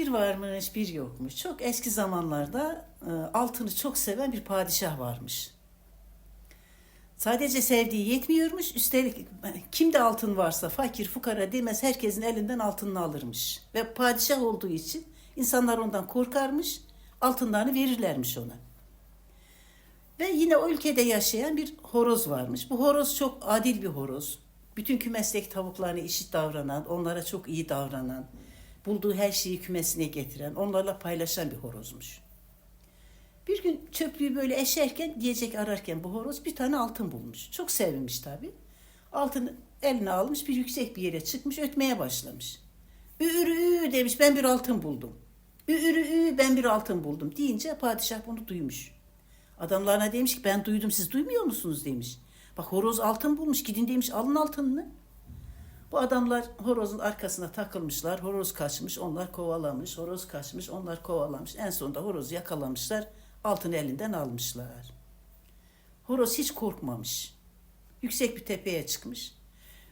Bir varmış bir yokmuş. Çok eski zamanlarda e, altını çok seven bir padişah varmış. Sadece sevdiği yetmiyormuş. Üstelik e, kimde altın varsa fakir fukara demez herkesin elinden altınını alırmış. Ve padişah olduğu için insanlar ondan korkarmış. Altınlarını verirlermiş ona. Ve yine o ülkede yaşayan bir horoz varmış. Bu horoz çok adil bir horoz. Bütün kümesteki tavuklarına eşit davranan, onlara çok iyi davranan, bulduğu her şeyi kümesine getiren, onlarla paylaşan bir horozmuş. Bir gün çöplüğü böyle eşerken, diyecek ararken bu horoz bir tane altın bulmuş. Çok sevinmiş tabii. Altını eline almış, bir yüksek bir yere çıkmış, ötmeye başlamış. Ürü demiş, ben bir altın buldum. Ürü ben bir altın buldum deyince padişah bunu duymuş. Adamlarına demiş ki ben duydum siz duymuyor musunuz demiş. Bak horoz altın bulmuş gidin demiş alın altınını. Bu adamlar horozun arkasına takılmışlar. Horoz kaçmış onlar kovalamış. Horoz kaçmış onlar kovalamış. En sonunda horozu yakalamışlar. Altını elinden almışlar. Horoz hiç korkmamış. Yüksek bir tepeye çıkmış.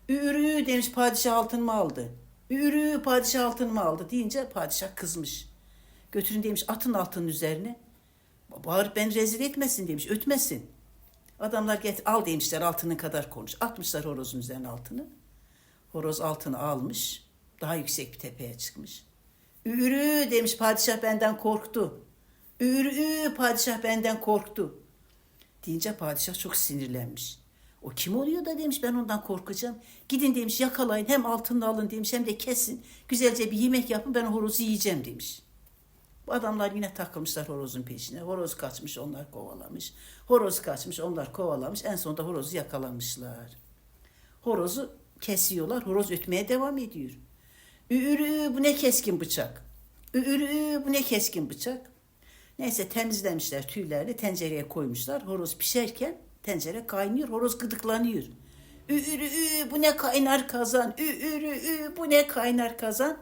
Ürü demiş padişah altınımı aldı. Ürü padişah altınımı aldı deyince padişah kızmış. Götürün demiş atın altının üzerine. Bağırıp beni rezil etmesin demiş, ötmesin. Adamlar get al demişler altının kadar konuş. Atmışlar horozun üzerine altını. Horoz altını almış. Daha yüksek bir tepeye çıkmış. Ürü demiş padişah benden korktu. Ürü padişah benden korktu. Deyince padişah çok sinirlenmiş. O kim oluyor da demiş ben ondan korkacağım. Gidin demiş yakalayın hem altını alın demiş hem de kesin. Güzelce bir yemek yapın ben horozu yiyeceğim demiş. Bu adamlar yine takılmışlar horozun peşine. Horoz kaçmış onlar kovalamış. Horoz kaçmış onlar kovalamış. En sonunda horozu yakalamışlar. Horozu kesiyorlar. Horoz ötmeye devam ediyor. Ürü bu ne keskin bıçak. Ürü bu ne keskin bıçak. Neyse temizlemişler tüylerini tencereye koymuşlar. Horoz pişerken tencere kaynıyor. Horoz gıdıklanıyor. Ürü bu ne kaynar kazan. Ürü bu ne kaynar kazan.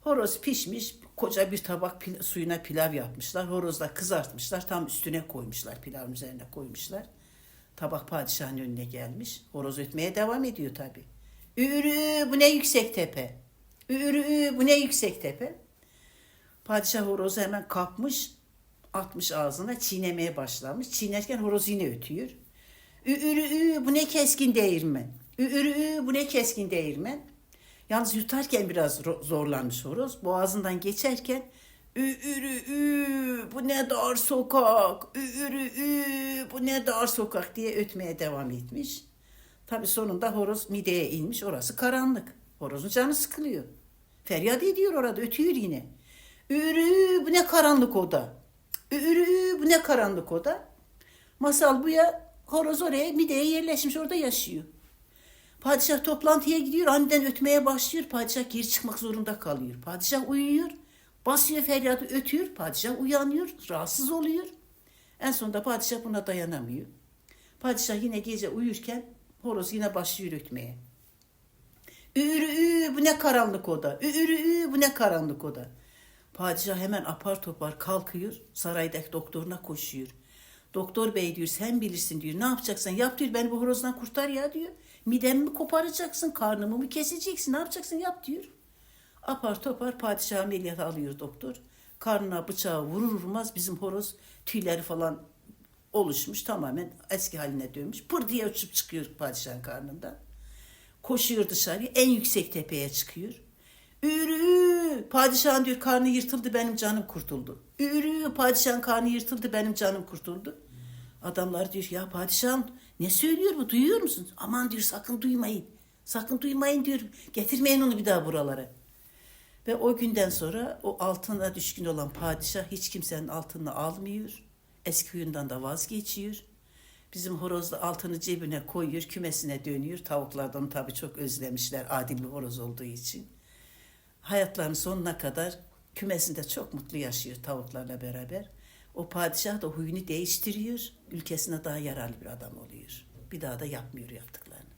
Horoz pişmiş, koca bir tabak suyuna pilav yapmışlar. Horozla kızartmışlar, tam üstüne koymuşlar, pilavın üzerine koymuşlar. Tabak padişahın önüne gelmiş. Horoz ötmeye devam ediyor tabi. Ürü bu ne yüksek tepe. Ürü bu ne yüksek tepe. Padişah horozu hemen kapmış, atmış ağzına, çiğnemeye başlamış. Çiğnerken horoz yine ötüyor. Ürü bu ne keskin değirmen. Ürü bu ne keskin değirmen. Yalnız yutarken biraz zorlanmış horoz. Boğazından geçerken ürü ü bu ne dar sokak. Ürü ü bu ne dar sokak diye ötmeye devam etmiş. Tabi sonunda horoz mideye inmiş. Orası karanlık. Horozun canı sıkılıyor. Feryat ediyor orada ötüyor yine. Ürü bu ne karanlık oda. Ürü bu ne karanlık oda. Masal bu ya horoz oraya mideye yerleşmiş orada yaşıyor. Padişah toplantıya gidiyor, aniden ötmeye başlıyor. Padişah geri çıkmak zorunda kalıyor. Padişah uyuyor, basıyor feryadı ötüyor. Padişah uyanıyor, rahatsız oluyor. En sonunda padişah buna dayanamıyor. Padişah yine gece uyurken horoz yine başlıyor ötmeye. Ürü ü, bu ne karanlık oda. Ürü ü, bu ne karanlık oda. Padişah hemen apar topar kalkıyor. Saraydaki doktoruna koşuyor. Doktor bey diyor sen bilirsin diyor. Ne yapacaksın? Yap diyor beni bu horozdan kurtar ya diyor. Midemi mi koparacaksın? Karnımı mı keseceksin? Ne yapacaksın? Yap diyor. Apar topar padişah ameliyata alıyor doktor. Karnına bıçağı vurur vurmaz bizim horoz tüyleri falan oluşmuş. Tamamen eski haline dönmüş. Pır diye uçup çıkıyor padişahın karnından. Koşuyor dışarıya en yüksek tepeye çıkıyor. Ürü padişahın diyor karnı yırtıldı benim canım kurtuldu. Ürü padişahın karnı yırtıldı benim canım kurtuldu. Adamlar diyor ya padişahım ne söylüyor bu duyuyor musun? Aman diyor sakın duymayın. Sakın duymayın diyor. Getirmeyin onu bir daha buralara. Ve o günden sonra o altına düşkün olan padişah hiç kimsenin altını almıyor. Eski huyundan da vazgeçiyor. Bizim horoz da altını cebine koyuyor, kümesine dönüyor. Tavuklardan tabii çok özlemişler adil bir horoz olduğu için. Hayatlarının sonuna kadar kümesinde çok mutlu yaşıyor tavuklarla beraber. O padişah da huyunu değiştiriyor, ülkesine daha yararlı bir adam oluyor. Bir daha da yapmıyor yaptıklarını.